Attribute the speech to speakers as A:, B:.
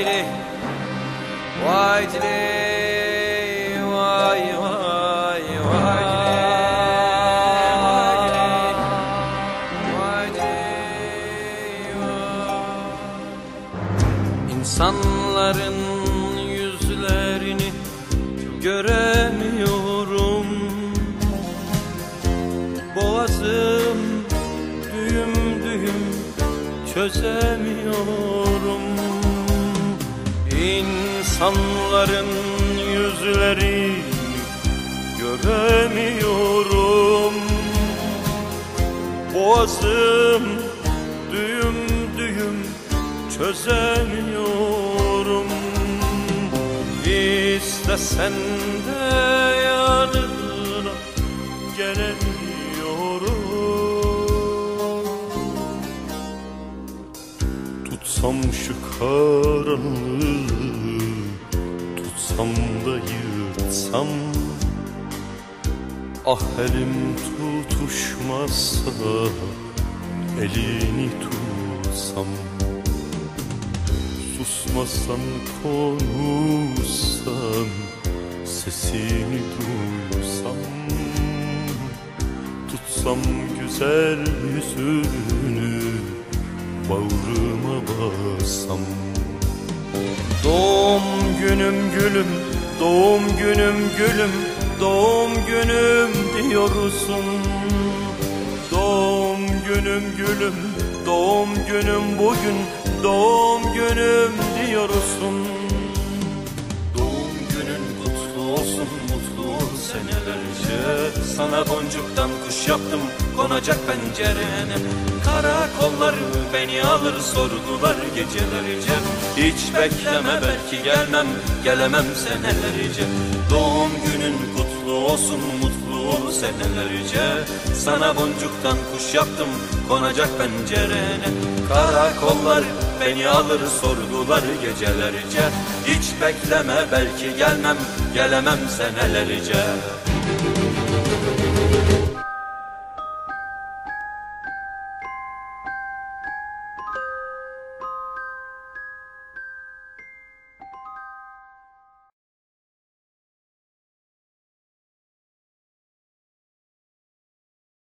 A: Vay diley, vay diley, vay. İnsanların yüzlerini göremiyorum. Boğazım düğüm düğüm çözemiyorum İnsanların yüzlerini göremiyorum. Boğazım düğüm düğüm çözemiyorum. İstesen de yanına gelemiyorum Tutsam şu karanlığı Tutsam da yırtsam. Ah elim tutuşmazsa Elini tutsam. Susmasan konuşsan Sesini duysam. Tutsam güzel yüzünü Bağrıma bassam Doğum günüm gülüm Doğum günüm gülüm Doğum günüm diyorsun. Doğum günüm gülüm Doğum günüm bugün Doğum günüm diyorsun. Doğum günün kutlu olsun mutlu ol senelerce Sana boncuktan kuş yaptım konacak pencerene. Karakollar beni alır sordular gecelerce. Hiç bekleme belki gelmem gelemem senelerce. Doğum günün kutlu olsun mutlu senelerce. Sana boncuktan kuş yaptım konacak pencerene. Karakollar beni alır sordular gecelerce. Hiç bekleme belki gelmem gelemem senelerce